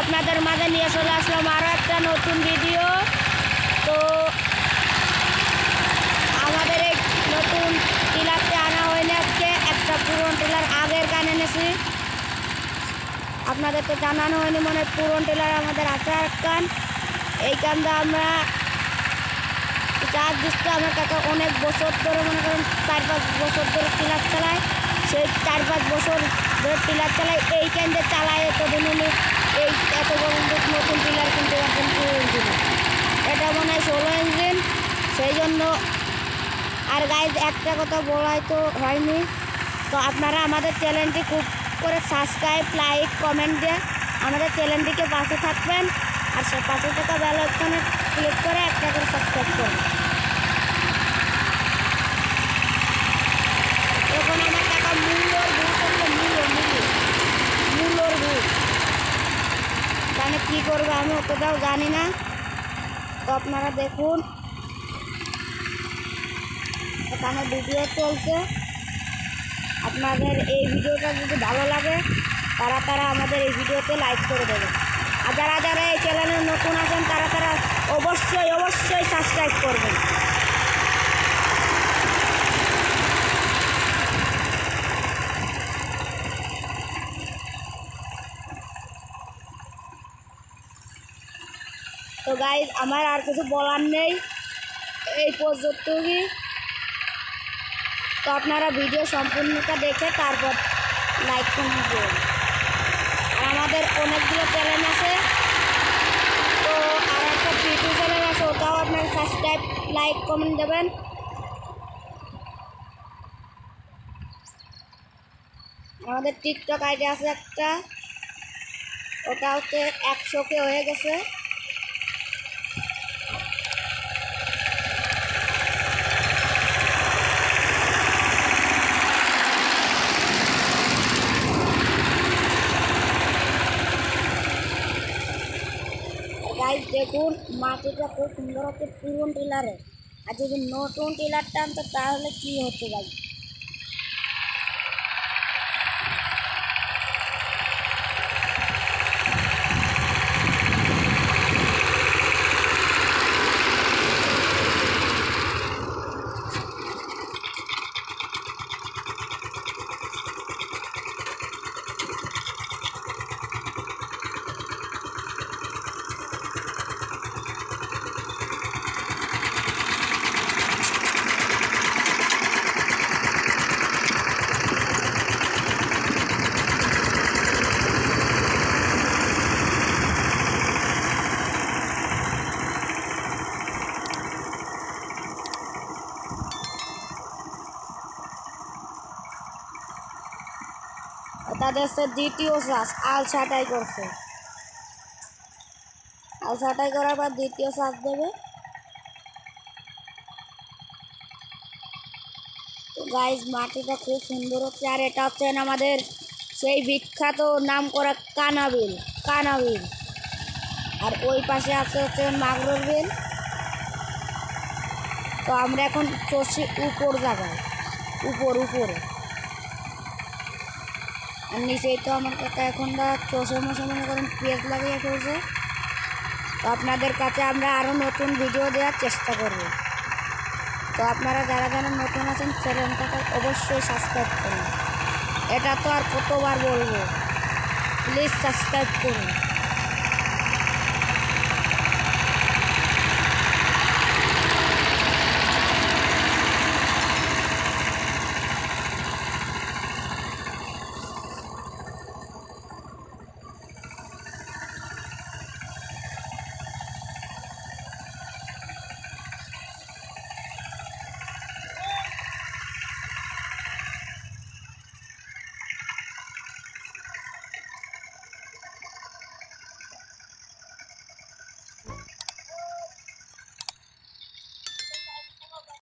আপনাদের মাঝে নিয়ে চলে আসলাম আরও একটা নতুন ভিডিও তো আমাদের এই নতুন টিলারতে আনা হয়নি আজকে, একটা পুরন টিলার আগের গান এনেছি। আপনাদের তো জানানো হয়নি মনে পুরন টিলার আমাদের আছে এক গান এই গানটা আমরা চার দিচ্ছে আমার কাকা অনেক বছর ধরে মনে করেন চার পাঁচ বছর ধরে টিলার চালায়। সেই চার পাঁচ বছর ধরে টিলার চালায়। এই কেন্দ্রে চালায় এতদিন উনি এই এত বড় নতুন টিলার কিনতে পারছেন পুরো ইঞ্জিন এটা মনে হয় ষোলো ইঞ্জিন সেই জন্য আর গাইজ একটা কথা বলাই তো হয়নি। তো আপনারা আমাদের চ্যানেলটি খুব করে সাবস্ক্রাইব লাইক কমেন্ট দিয়ে আমাদের চ্যানেলটিকে পাশে থাকবেন। আর পাশে থাকা বেল আইকনে ক্লিক করে একটা করে সাবস্ক্রাইব করবেন এখন আমার টাকা মূল্যর ভুল করলে মূল্য মূল্য মূল্যর ভুল মানে কী করবে আমি অতটাও জানি না। তো আপনারা দেখুন। এখানে ভিডিও চলছে। আপনাদের এই ভিডিওটা যদি ভালো লাগে, তারা তারা আমাদের এই ভিডিওতে লাইক করে দেবে আর যারা যারা এই চ্যানেলে নতুন আছেন, তারা তারা অবশ্যই অবশ্যই সাবস্ক্রাইব করবেন। গাইজ আমার আর কিছু বলার নেই। এই পর্যন্তই। তো আপনারা ভিডিও সম্পূর্ণটা দেখে তারপর লাইক কমেন্ট করুন। আর আমাদের অনেকগুলো চ্যানেল আছে। তো আর একটা ইউটিউব চ্যানেল আছে, ওটাও আপনারা সাবস্ক্রাইব লাইক কমেন্ট দেবেন। আমাদের টিকটক আইডি আছে একটা। ওটা হচ্ছে একশোকে হয়ে গেছে। গাইজ দেখুন, মাটিটা খুব সুন্দর হচ্ছে পুরনো টিলারে আর যদি নতুন টিলারটা আনতো তাহলে কি হতো ভাই তাদের দ্বিতীয় শ্বাস আল ছাটাই করছে। আল ছাটাই করার পর দ্বিতীয় শ্বাস দেবে। গাইজ মাটিটা খুব সুন্দর হচ্ছে, আর এটা হচ্ছে আমাদের সেই বিখ্যাত নাম করা কানাবিল কানাবিল। আর ওই পাশে আছে হচ্ছে মাগরুর বিল। তো আমরা এখন চষি উপর জায়গায়, উপর, উপরে। আর নিচেই তো আমার কাকা এখন চোষের মশো মনে করেন পেঁয়াজ লাগিয়ে ফেলছে। তো আপনাদের কাছে আমরা আরও নতুন ভিডিও দেওয়ার চেষ্টা করব। তো আপনারা যারা যারা নতুন আছেন চ্যানেলটাকে অবশ্যই সাবস্ক্রাইব করুন। এটা তো আর কতবার বলব? প্লিজ সাবস্ক্রাইব করুন।